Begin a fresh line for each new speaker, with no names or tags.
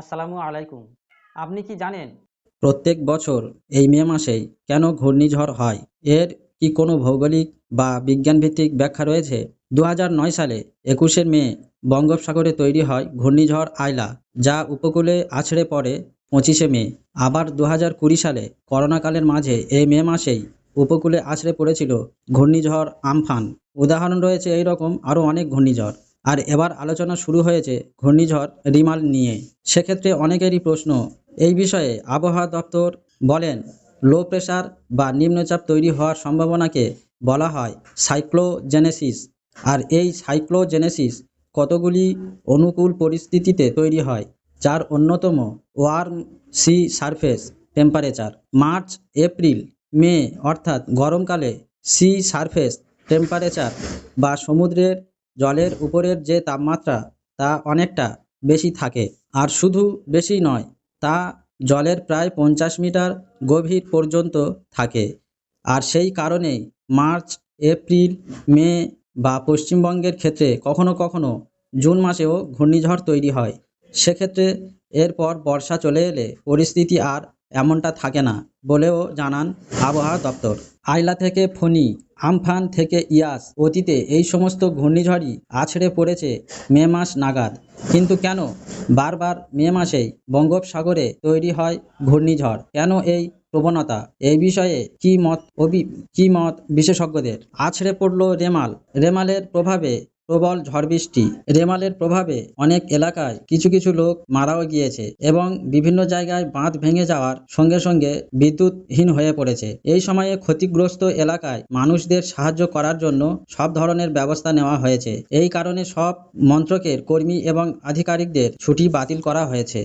আসসালামু আলাইকুম। আপনি কি জানেন?
প্রত্যেক বছর এই মে মাসেই কেন ঘূর্ণিঝড় হয়? এর কি কোনো ভৌগোলিক বা বিজ্ঞানভিত্তিক ব্যাখ্যা রয়েছে? দু সালে একুশে মে বঙ্গোপসাগরে তৈরি হয় ঘূর্ণিঝড় আয়লা যা উপকূলে আছড়ে পড়ে পঁচিশে মে। আবার দু হাজার কুড়ি সালে করোনাকালের মাঝে এই মে মাসেই উপকূলে আছড়ে পড়েছিল ঘূর্ণিঝড় আমফান। উদাহরণ রয়েছে এই রকম আরও অনেক ঘূর্ণিঝড়। আর এবার আলোচনা শুরু হয়েছে ঘূর্ণিঝড় রিমাল নিয়ে। সেক্ষেত্রে অনেকেরই প্রশ্ন, এই বিষয়ে আবহাওয়া দপ্তর বলেন লো প্রেশার বা নিম্নচাপ তৈরি হওয়ার সম্ভাবনাকে বলা হয় সাইক্লোজেনেসিস আর এই সাইক্লোজেনেসিস কতগুলি অনুকূল পরিস্থিতিতে তৈরি হয়? যার অন্যতম warm sea surface temperature March, April, May অর্থাৎ গরমকালে সি সারফেস টেম্পারেচার বা সমুদ্রের জলের উপরের যে তাপমাত্রা, তা অনেকটা বেশি থাকে। আর শুধু বেশি নয়, তা জলের প্রায় পঞ্চাশ মিটার গভীর পর্যন্ত থাকে। আর সেই কারণেই মার্চ, এপ্রিল, মে বা পশ্চিমবঙ্গের ক্ষেত্রে কখনো কখনো জুন মাসেও ঘূর্ণিঝড় তৈরি হয়। সেক্ষেত্রে এরপর বর্ষা চলে এলে পরিস্থিতি আর এমনটা থাকে না, বলেও জানান আবহাওয়া দপ্তর। আইলা থেকে ফণি, আমফান থেকে ইয়াস, অতীতে এই সমস্ত ঘূর্ণিঝড়ই আছড়ে পড়েছে মে মাস নাগাদ। কিন্তু কেন বারবার মে মাসেই বঙ্গোপসাগরে তৈরি হয় ঘূর্ণিঝড়? কেন এই প্রবণতা? এই বিষয়ে কি মত অভি, কি মত বিশেষজ্ঞদের? আছড়ে পড়ল রেমাল। রেমালের প্রভাবে প্রবল ঝড় বৃষ্টি, রেমালের প্রভাবে অনেক এলাকায় কিছু কিছু লোক মারাও গিয়েছে এবং বিভিন্ন জায়গায় বাঁধ ভেঙে যাওয়ার সঙ্গে সঙ্গে বিদ্যুৎহীন হয়ে পড়েছে। এই সময়ে ক্ষতিগ্রস্ত এলাকায় মানুষদের সাহায্য করার জন্য সব ধরনের ব্যবস্থা নেওয়া হয়েছে। এই কারণে সব মন্ত্রকের কর্মী এবং আধিকারিকদের ছুটি বাতিল করা হয়েছে।